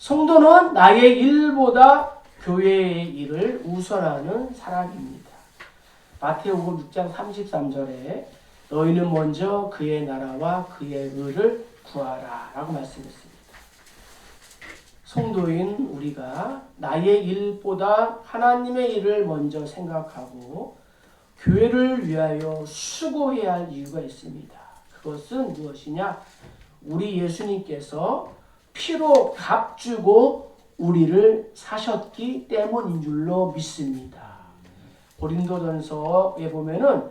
성도는 나의 일보다 교회의 일을 우선하는 사람입니다. 마태복음 6장 33절에 너희는 먼저 그의 나라와 그의 의를 구하라 라고 말씀했습니다. 성도인 우리가 나의 일보다 하나님의 일을 먼저 생각하고 교회를 위하여 수고해야 할 이유가 있습니다. 그것은 무엇이냐? 우리 예수님께서 피로 값 주고 우리를 사셨기 때문인 줄로 믿습니다. 고린도전서에 보면은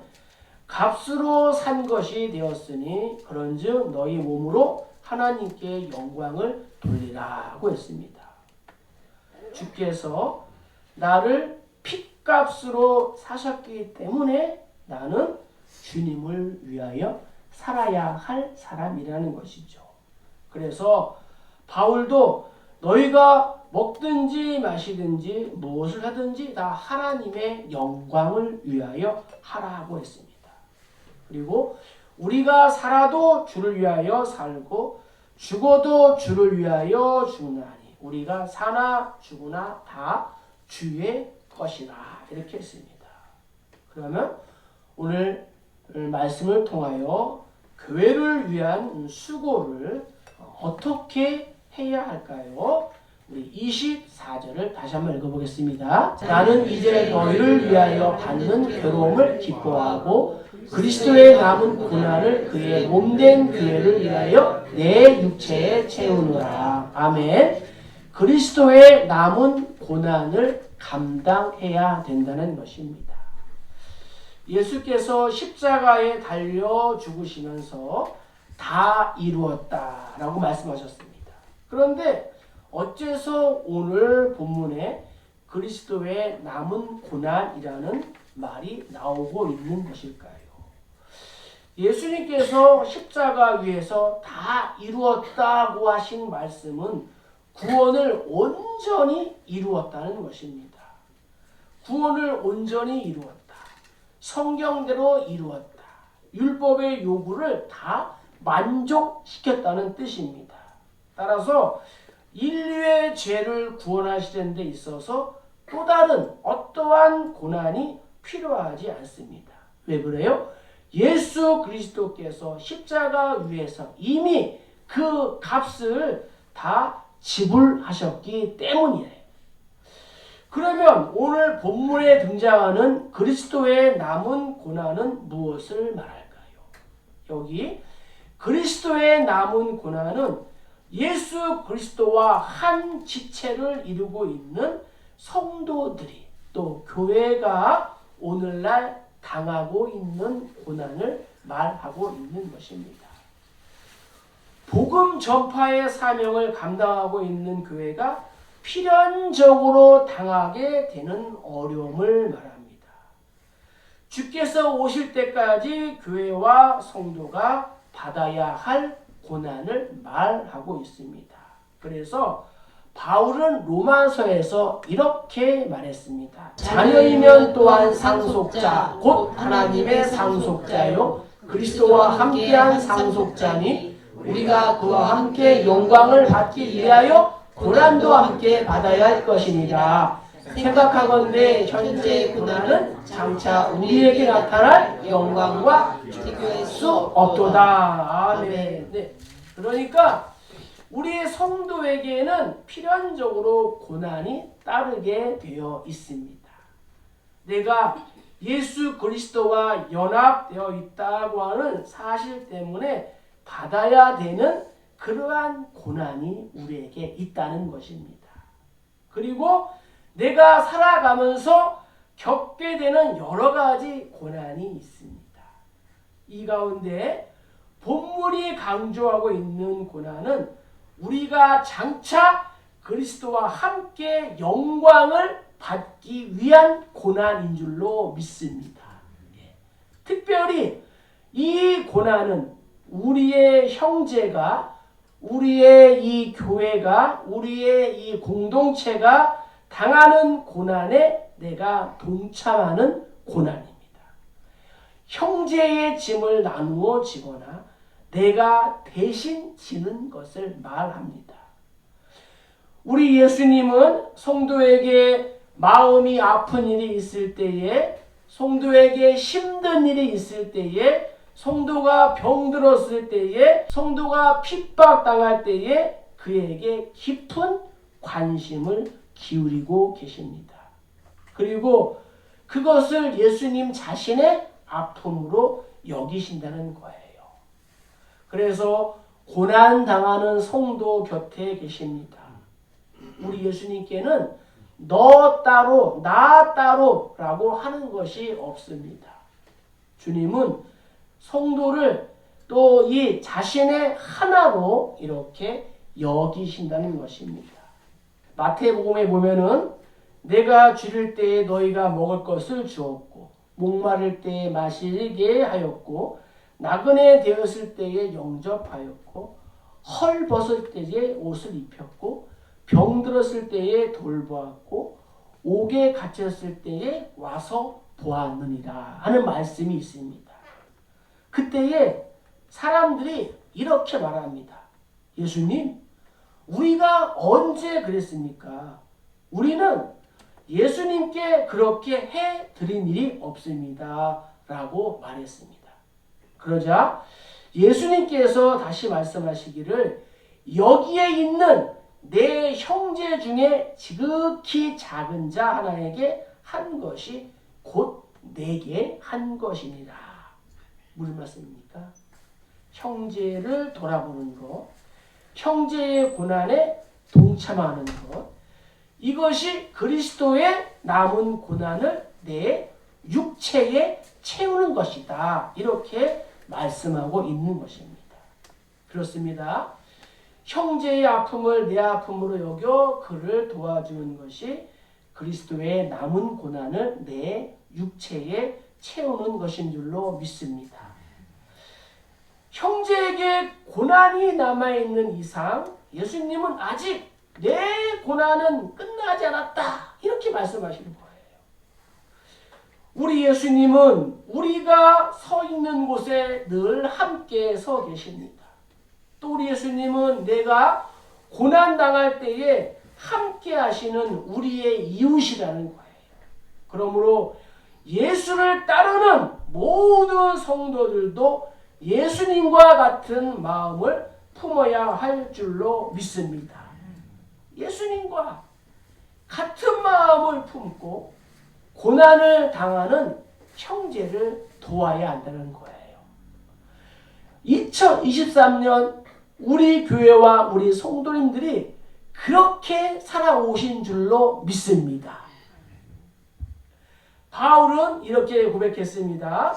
값으로 산 것이 되었으니 그런즉 너희 몸으로 하나님께 영광을 돌리라고 했습니다. 주께서 나를 핏값으로 사셨기 때문에 나는 주님을 위하여 살아야 할 사람이라는 것이죠. 그래서 바울도 너희가 먹든지 마시든지 무엇을 하든지 다 하나님의 영광을 위하여 하라고 했습니다. 그리고 우리가 살아도 주를 위하여 살고 죽어도 주를 위하여 죽나니 우리가 사나 죽으나 다 주의 것이라 이렇게 했습니다. 그러면 오늘 말씀을 통하여 교회를 위한 수고를 어떻게 해야 할까요? 우리 24절을 다시 한번 읽어보겠습니다. 나는 이제 너희를 위하여 받는 괴로움을 기뻐하고 그리스도의 남은 고난을 그의 몸된 교회를 위하여 내 육체에 채우노라. 아멘. 그리스도의 남은 고난을 감당해야 된다는 것입니다. 예수께서 십자가에 달려 죽으시면서 다 이루었다라고 말씀하셨습니다. 그런데 어째서 오늘 본문에 그리스도의 남은 고난이라는 말이 나오고 있는 것일까요? 예수님께서 십자가 위에서 다 이루었다고 하신 말씀은 구원을 온전히 이루었다는 것입니다. 구원을 온전히 이루었다. 성경대로 이루었다. 율법의 요구를 다 만족시켰다는 뜻입니다. 따라서 인류의 죄를 구원하시는 데 있어서 또 다른 어떠한 고난이 필요하지 않습니다. 왜 그래요? 예수 그리스도께서 십자가 위에서 이미 그 값을 다 지불하셨기 때문이에요. 그러면 오늘 본문에 등장하는 그리스도의 남은 고난은 무엇을 말할까요? 여기 그리스도의 남은 고난은 예수 그리스도와 한 지체를 이루고 있는 성도들이 또 교회가 오늘날 당하고 있는 고난을 말하고 있는 것입니다. 복음 전파의 사명을 감당하고 있는 교회가 필연적으로 당하게 되는 어려움을 말합니다. 주께서 오실 때까지 교회와 성도가 받아야 할 고난을 말하고 있습니다. 그래서 바울은 로마서에서 이렇게 말했습니다. 자녀이면 또한 상속자, 곧 하나님의 상속자요, 그리스도와 함께한 상속자니 우리가 그와 함께 영광을 받기 위하여 고난도 함께 받아야 할 것이니라. 생각하건대 현재 고난은 장차 우리에게 나타날 영광과 비교할 수 없도다. 아멘. 네. 그러니까 우리의 성도에게는 필연적으로 고난이 따르게 되어 있습니다. 내가 예수 그리스도와 연합되어 있다고 하는 사실 때문에 받아야 되는 그러한 고난이 우리에게 있다는 것입니다. 그리고 내가 살아가면서 겪게 되는 여러 가지 고난이 있습니다. 이 가운데 본문이 강조하고 있는 고난은 우리가 장차 그리스도와 함께 영광을 받기 위한 고난인 줄로 믿습니다. 예. 특별히 이 고난은 우리의 형제가 우리의 이 교회가 우리의 이 공동체가 당하는 고난에 내가 동참하는 고난입니다. 형제의 짐을 나누어 지거나 내가 대신 지는 것을 말합니다. 우리 예수님은 성도에게 마음이 아픈 일이 있을 때에 성도에게 힘든 일이 있을 때에 성도가 병들었을 때에 성도가 핍박당할 때에 그에게 깊은 관심을 기울이고 계십니다. 그리고 그것을 예수님 자신의 아픔으로 여기신다는 거예요. 그래서 고난 당하는 성도 곁에 계십니다. 우리 예수님께는 너 따로 나 따로라고 하는 것이 없습니다. 주님은 성도를 또 이 자신의 하나로 이렇게 여기신다는 것입니다. 마태복음에 보면은 내가 줄일 때에 너희가 먹을 것을 주었고 목마를 때에 마시게 하였고 나그네 되었을 때에 영접하였고 헐 벗을 때에 옷을 입혔고 병 들었을 때에 돌보았고 옥에 갇혔을 때에 와서 보았느니라 하는 말씀이 있습니다. 그때에 사람들이 이렇게 말합니다. 예수님, 우리가 언제 그랬습니까? 우리는 예수님께 그렇게 해 드린 일이 없습니다. 라고 말했습니다. 그러자 예수님께서 다시 말씀하시기를 여기에 있는 내 형제 중에 지극히 작은 자 하나에게 한 것이 곧 내게 한 것이니라. 무슨 말씀입니까? 형제를 돌아보는 것, 형제의 고난에 동참하는 것, 이것이 그리스도의 남은 고난을 내 육체에 채우는 것이다. 이렇게 말씀하고 있는 것입니다. 그렇습니다. 형제의 아픔을 내 아픔으로 여겨 그를 도와주는 것이 그리스도의 남은 고난을 내 육체에 채우는 것인 줄로 믿습니다. 형제에게 고난이 남아있는 이상 예수님은 아직 내 고난은 끝나지 않았다. 이렇게 말씀하시는 거예요. 우리 예수님은 우리가 서 있는 곳에 늘 함께 서 계십니다. 또 우리 예수님은 내가 고난 당할 때에 함께 하시는 우리의 이웃이라는 거예요. 그러므로 예수를 따르는 모든 성도들도 예수님과 같은 마음을 품어야 할 줄로 믿습니다. 예수님과 같은 마음을 품고 고난을 당하는 형제를 도와야 한다는 거예요. 2023년 우리 교회와 우리 성도님들이 그렇게 살아오신 줄로 믿습니다. 바울은 이렇게 고백했습니다.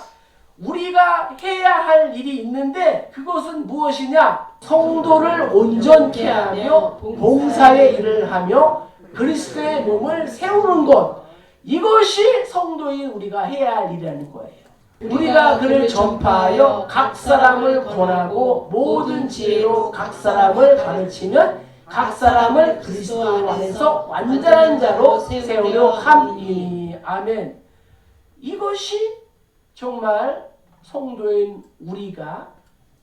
우리가 해야 할 일이 있는데 그것은 무엇이냐? 성도를 온전케 하며 봉사의 일을 하며 그리스도의 몸을 세우는 것. 이것이 성도인 우리가 해야 할 일이라는 거예요. 우리가 그를 전파하여 각 사람을 권하고 모든 지혜로 각 사람을 가르치면 각 사람을 그리스도 안에서 완전한 자로 세우려 함이니 아멘. 이것이 정말 성도인 우리가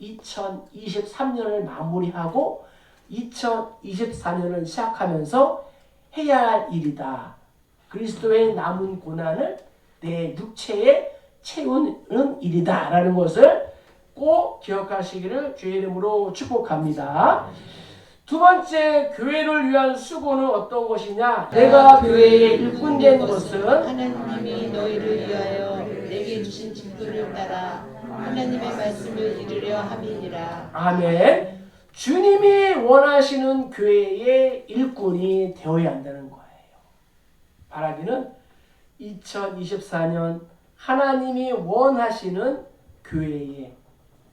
2023년을 마무리하고 2024년을 시작하면서 해야 할 일이다. 그리스도의 남은 고난을 내 육체에 채우는 일이다. 라는 것을 꼭 기억하시기를 주의 이름으로 축복합니다. 두 번째 교회를 위한 수고는 어떤 것이냐? 내가 교회의 일꾼 된 것은 하나님이 너희를 위하여 주신 직분을 따라 하나님의 말씀을 이루려 함이니라. 아멘. 주님이 원하시는 교회의 일꾼이 되어야 한다는 거예요. 바라기는 2024년 하나님이 원하시는 교회의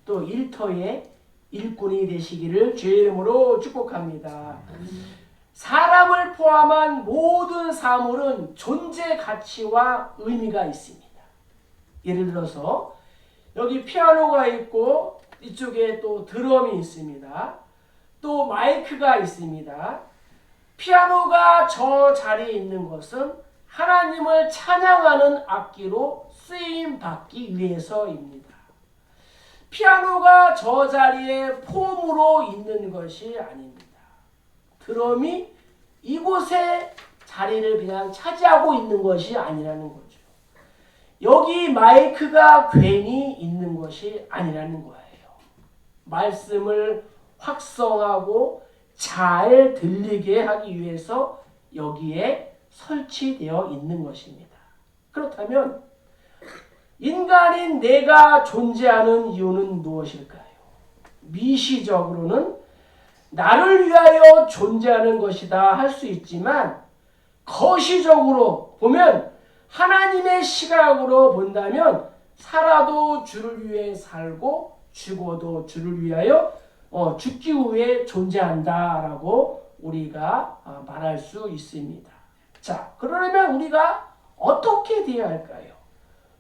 또 일터의 일꾼이 되시기를 주의 이름으로 축복합니다. 사람을 포함한 모든 사물은 존재 가치와 의미가 있습니다. 예를 들어서 여기 피아노가 있고 이쪽에 또 드럼이 있습니다. 또 마이크가 있습니다. 피아노가 저 자리에 있는 것은 하나님을 찬양하는 악기로 쓰임 받기 위해서입니다. 피아노가 저 자리에 폼으로 있는 것이 아닙니다. 드럼이 이곳에 자리를 그냥 차지하고 있는 것이 아니라는 거죠. 여기 마이크가 괜히 있는 것이 아니라는 거예요. 말씀을 확성하고 잘 들리게 하기 위해서 여기에 설치되어 있는 것입니다. 그렇다면 인간인 내가 존재하는 이유는 무엇일까요? 미시적으로는 나를 위하여 존재하는 것이다 할 수 있지만 거시적으로 보면 하나님의 시각으로 본다면 살아도 주를 위해 살고 죽어도 주를 위하여 어, 죽기 위해 존재한다라고 우리가 어, 말할 수 있습니다. 자, 그러려면 우리가 어떻게 되어야 할까요?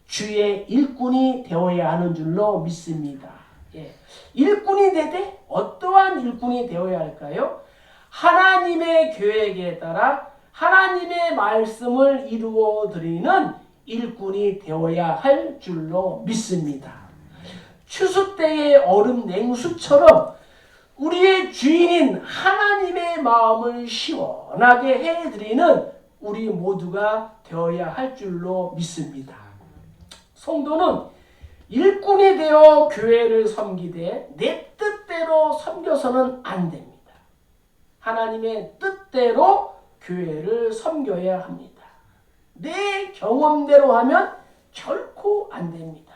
주의 일꾼이 되어야 하는 줄로 믿습니다. 예. 일꾼이 되되 어떠한 일꾼이 되어야 할까요? 하나님의 계획에 따라 하나님의 말씀을 이루어 드리는 일꾼이 되어야 할 줄로 믿습니다. 추수 때의 얼음 냉수처럼 우리의 주인인 하나님의 마음을 시원하게 해드리는 우리 모두가 되어야 할 줄로 믿습니다. 성도는 일꾼이 되어 교회를 섬기되 내 뜻대로 섬겨서는 안 됩니다. 하나님의 뜻대로 교회를 섬겨야 합니다. 내 경험대로 하면 결코 안 됩니다.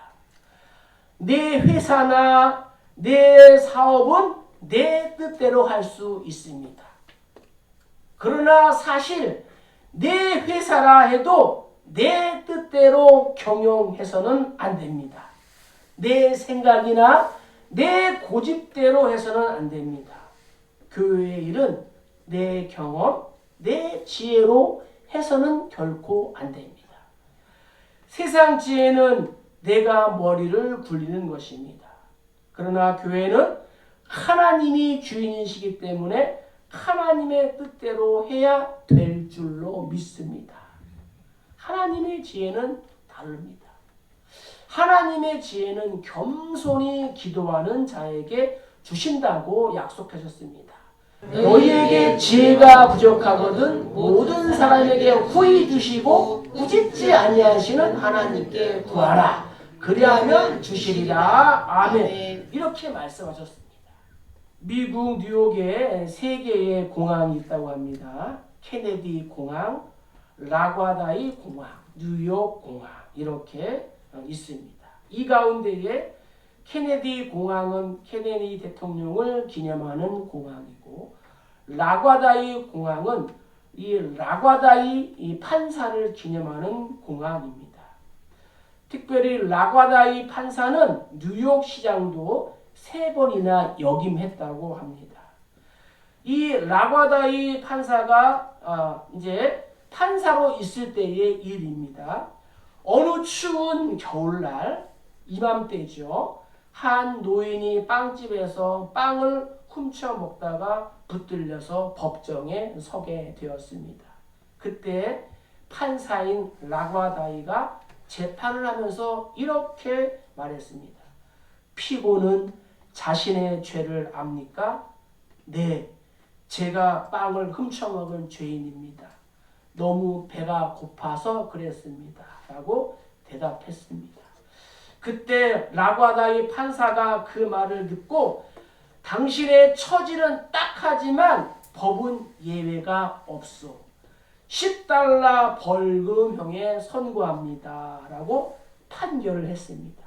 내 회사나 내 사업은 내 뜻대로 할 수 있습니다. 그러나 사실 내 회사라 해도 내 뜻대로 경영해서는 안 됩니다. 내 생각이나 내 고집대로 해서는 안 됩니다. 교회의 일은 내 경험, 내 지혜로 해서는 결코 안 됩니다. 세상 지혜는 내가 머리를 굴리는 것입니다. 그러나 교회는 하나님이 주인이시기 때문에 하나님의 뜻대로 해야 될 줄로 믿습니다. 하나님의 지혜는 다릅니다. 하나님의 지혜는 겸손히 기도하는 자에게 주신다고 약속하셨습니다. 너희에게 지혜가 부족하거든 모든 사람에게 후히 주시고 꾸짖지 아니하시는 하나님께 구하라. 그리하면 주시리라. 아멘. 이렇게 말씀하셨습니다. 미국 뉴욕에 세 개의 공항이 있다고 합니다. 케네디 공항, 라과다이 공항, 뉴욕 공항 이렇게 어, 있습니다. 이 가운데에 케네디 공항은 케네디 대통령을 기념하는 공항이고 라과다이 공항은 이 라과다이 이 판사를 기념하는 공항입니다. 특별히 라과다이 판사는 뉴욕 시장도 세 번이나 역임했다고 합니다. 이 라과다이 판사가 아, 이제 판사로 있을 때의 일입니다. 어느 추운 겨울날 이맘때죠. 한 노인이 빵집에서 빵을 훔쳐 먹다가 붙들려서 법정에 서게 되었습니다. 그때 판사인 라과다이가 재판을 하면서 이렇게 말했습니다. 피고는 자신의 죄를 압니까? 네, 제가 빵을 훔쳐먹은 죄인입니다. 너무 배가 고파서 그랬습니다. 라고 대답했습니다. 그때 라과다이 판사가 그 말을 듣고 당신의 처지는 딱하지만 법은 예외가 없어. 10달러 벌금형에 선고합니다. 라고 판결을 했습니다.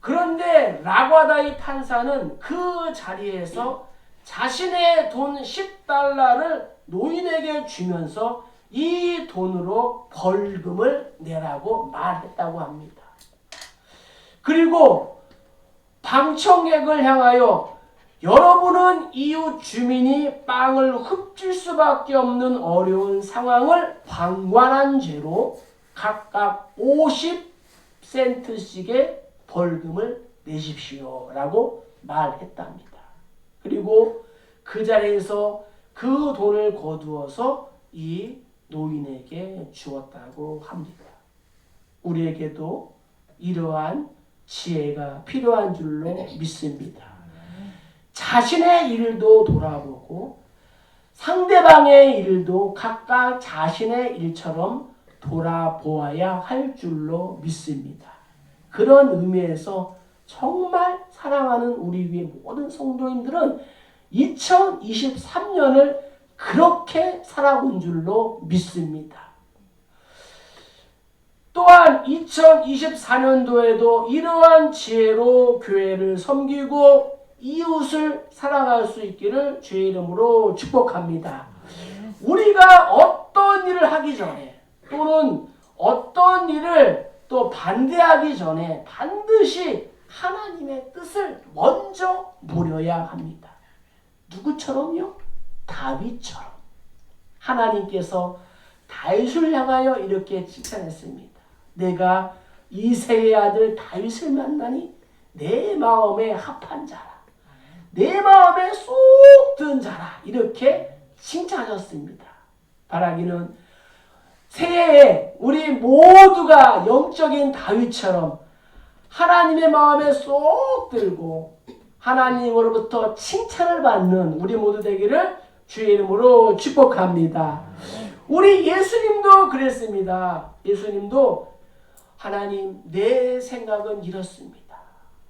그런데 라과다이 판사는 그 자리에서 자신의 돈 10달러를 노인에게 주면서 이 돈으로 벌금을 내라고 말했다고 합니다. 그리고 방청객을 향하여 여러분은 이웃 주민이 빵을 흡질 수밖에 없는 어려운 상황을 방관한 죄로 각각 50센트씩의 벌금을 내십시오. 라고 말했답니다. 그리고 그 자리에서 그 돈을 거두어서 이 노인에게 주었다고 합니다. 우리에게도 이러한 지혜가 필요한 줄로 믿습니다. 자신의 일도 돌아보고 상대방의 일도 각각 자신의 일처럼 돌아보아야 할 줄로 믿습니다. 그런 의미에서 정말 사랑하는 우리 위의 모든 성도님들은 2023년을 그렇게 살아온 줄로 믿습니다. 또한 2024년도에도 이러한 지혜로 교회를 섬기고 이웃을 사랑할 수 있기를 주의 이름으로 축복합니다. 우리가 어떤 일을 하기 전에 또는 어떤 일을 또 반대하기 전에 반드시 하나님의 뜻을 먼저 물어야 합니다. 누구처럼요? 다윗처럼. 하나님께서 다윗을 향하여 이렇게 칭찬했습니다. 내가 이세의 아들 다윗을 만나니 내 마음에 합한 자라. 내 마음에 쏙 든 자라. 이렇게 칭찬하셨습니다. 바라기는 새해에 우리 모두가 영적인 다윗처럼 하나님의 마음에 쏙 들고 하나님으로부터 칭찬을 받는 우리 모두 되기를 주의 이름으로 축복합니다. 우리 예수님도 그랬습니다. 예수님도 하나님 내 생각은 이렇습니다.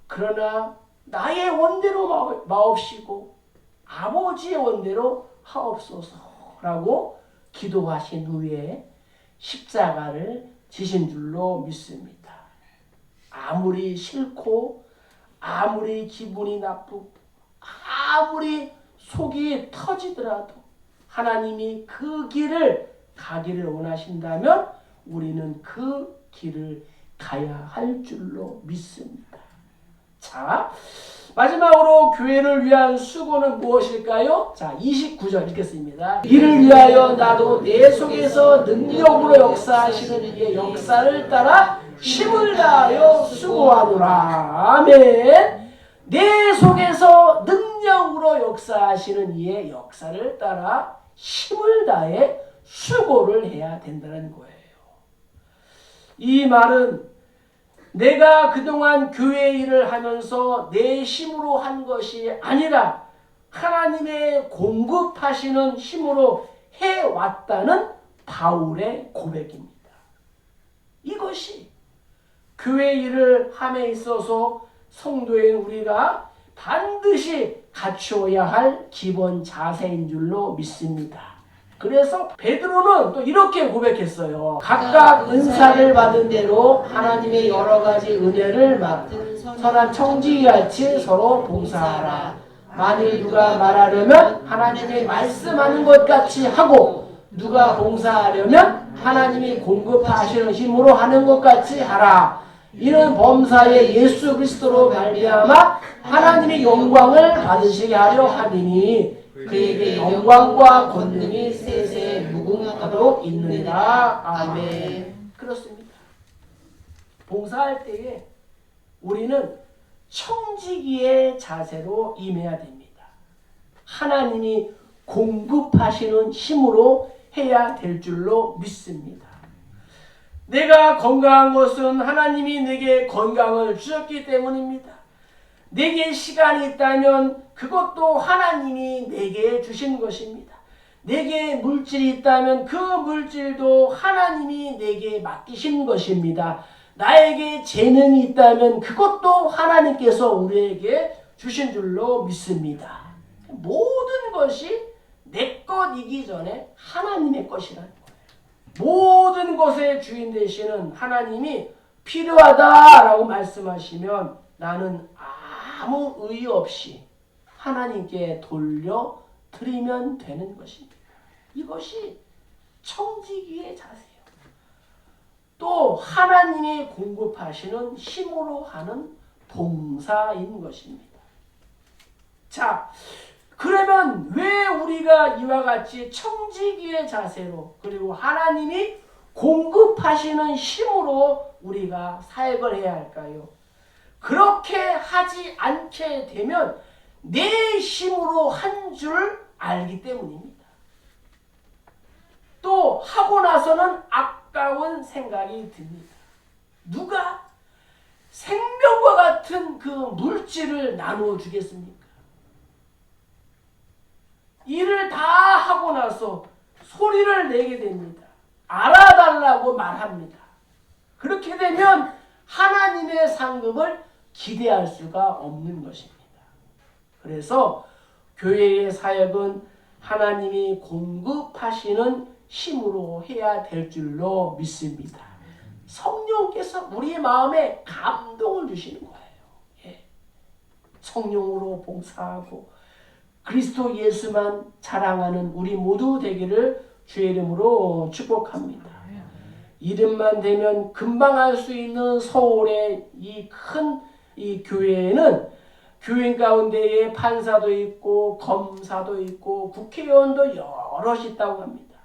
그러나 나의 원대로 마옵- 마옵시고 아버지의 원대로 하옵소서라고 기도하신 후에 십자가를 지신 줄로 믿습니다. 아무리 싫고 아무리 기분이 나쁘고 아무리 속이 터지더라도 하나님이 그 길을 가기를 원하신다면 우리는 그 길을 가야 할 줄로 믿습니다. 자, 마지막으로 교회를 위한 수고는 무엇일까요? 자, 29절 읽겠습니다. 이를 위하여 나도 내 속에서 능력으로 역사하시는 이의 역사를 따라 힘을 다하여 수고하노라. 아멘. 내 속에서 능력으로 역사하시는 이의 역사를 따라 힘을 다해 수고를 해야 된다는 거예요. 이 말은 내가 그동안 교회 일을 하면서 내 힘으로 한 것이 아니라 하나님의 공급하시는 힘으로 해왔다는 바울의 고백입니다. 이것이 교회 일을 함에 있어서 성도인 우리가 반드시 갖추어야 할 기본 자세인 줄로 믿습니다. 그래서 베드로는 또 이렇게 고백했어요. 각각 은사를 받은 대로 하나님의 여러 가지 은혜를 맡은 선한 청지기같이 서로 봉사하라. 만일 누가 말하려면 하나님이 말씀하는 것 같이 하고 누가 봉사하려면 하나님이 공급하시는 힘으로 하는 것 같이 하라. 이는 범사의 예수 그리스도로 말미암아 하나님의 영광을 받으시게 하려 함이니 그에게 영광과 권능이 세세 무궁하도록 있느니라. 아멘. 그렇습니다. 봉사할 때에 우리는 청지기의 자세로 임해야 됩니다. 하나님이 공급하시는 힘으로 해야 될 줄로 믿습니다. 내가 건강한 것은 하나님이 내게 건강을 주셨기 때문입니다. 내게 시간이 있다면 그것도 하나님이 내게 주신 것입니다. 내게 물질이 있다면 그 물질도 하나님이 내게 맡기신 것입니다. 나에게 재능이 있다면 그것도 하나님께서 우리에게 주신 줄로 믿습니다. 모든 것이 내 것이기 전에 하나님의 것이라는 거예요. 모든 것의 주인 되시는 하나님이 필요하다라고 말씀하시면 나는 아 무 의의 없이 하나님께 돌려 드리면 되는 것입니다. 이것이 청지기의 자세예요. 또 하나님이 공급하시는 힘으로 하는 봉사인 것입니다. 자, 그러면 왜 우리가 이와 같이 청지기의 자세로 그리고 하나님이 공급하시는 힘으로 우리가 사역을 해야 할까요? 그렇게 하지 않게 되면 내 힘으로 한 줄 알기 때문입니다. 또 하고 나서는 아까운 생각이 듭니다. 누가 생명과 같은 그 물질을 나누어 주겠습니까? 일을 다 하고 나서 소리를 내게 됩니다. 알아달라고 말합니다. 그렇게 되면 하나님의 상급을 기대할 수가 없는 것입니다. 그래서 교회의 사역은 하나님이 공급하시는 힘으로 해야 될 줄로 믿습니다. 성령께서 우리의 마음에 감동을 주시는 거예요. 예. 성령으로 봉사하고 그리스도 예수만 자랑하는 우리 모두 되기를 주의 이름으로 축복합니다. 이름만 되면 금방 할 수 있는 서울의 이 큰 이 교회에는 교인 가운데에 판사도 있고 검사도 있고 국회의원도 여럿 있다고 합니다.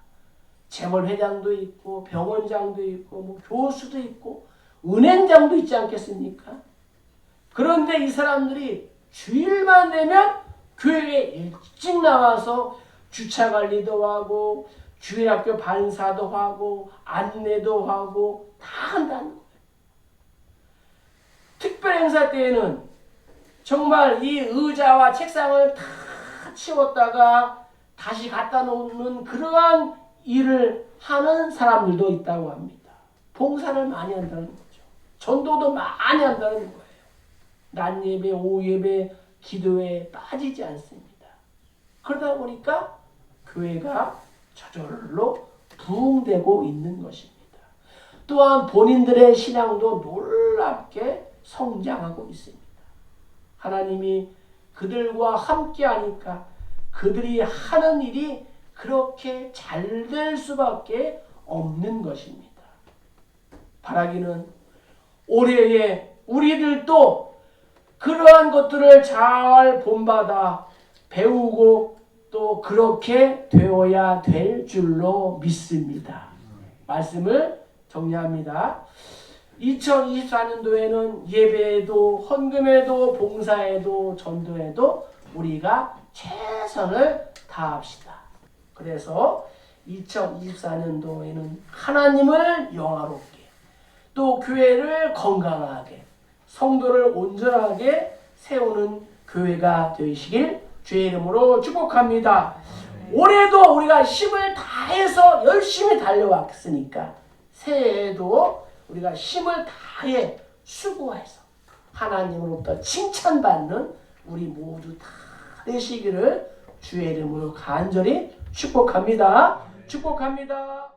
재벌 회장도 있고 병원장도 있고 뭐 교수도 있고 은행장도 있지 않겠습니까? 그런데 이 사람들이 주일만 되면 교회에 일찍 나와서 주차 관리도 하고 주일학교 반사도 하고 안내도 하고 다 한다는 거예요. 특별 행사 때에는 정말 이 의자와 책상을 다 치웠다가 다시 갖다 놓는 그러한 일을 하는 사람들도 있다고 합니다. 봉사를 많이 한다는 거죠. 전도도 많이 한다는 거예요. 낮 예배, 오후 예배, 기도에 빠지지 않습니다. 그러다 보니까 교회가 저절로 부흥되고 있는 것입니다. 또한 본인들의 신앙도 놀랍게 성장하고 있습니다. 하나님이 그들과 함께 하니까 그들이 하는 일이 그렇게 잘 될 수밖에 없는 것입니다. 바라기는 올해에 우리들도 그러한 것들을 잘 본받아 배우고 또 그렇게 되어야 될 줄로 믿습니다. 말씀을 정리합니다. 2024년도에는 예배에도 헌금에도 봉사에도 전도에도 우리가 최선을 다합시다. 그래서 2024년도에는 하나님을 영화롭게 또 교회를 건강하게 성도를 온전하게 세우는 교회가 되시길 주의 이름으로 축복합니다. 올해도 우리가 힘을 다해서 열심히 달려왔으니까 새해에도 우리가 힘을 다해 수고해서 하나님으로부터 칭찬받는 우리 모두 다 되시기를 주의 이름으로 간절히 축복합니다. 축복합니다.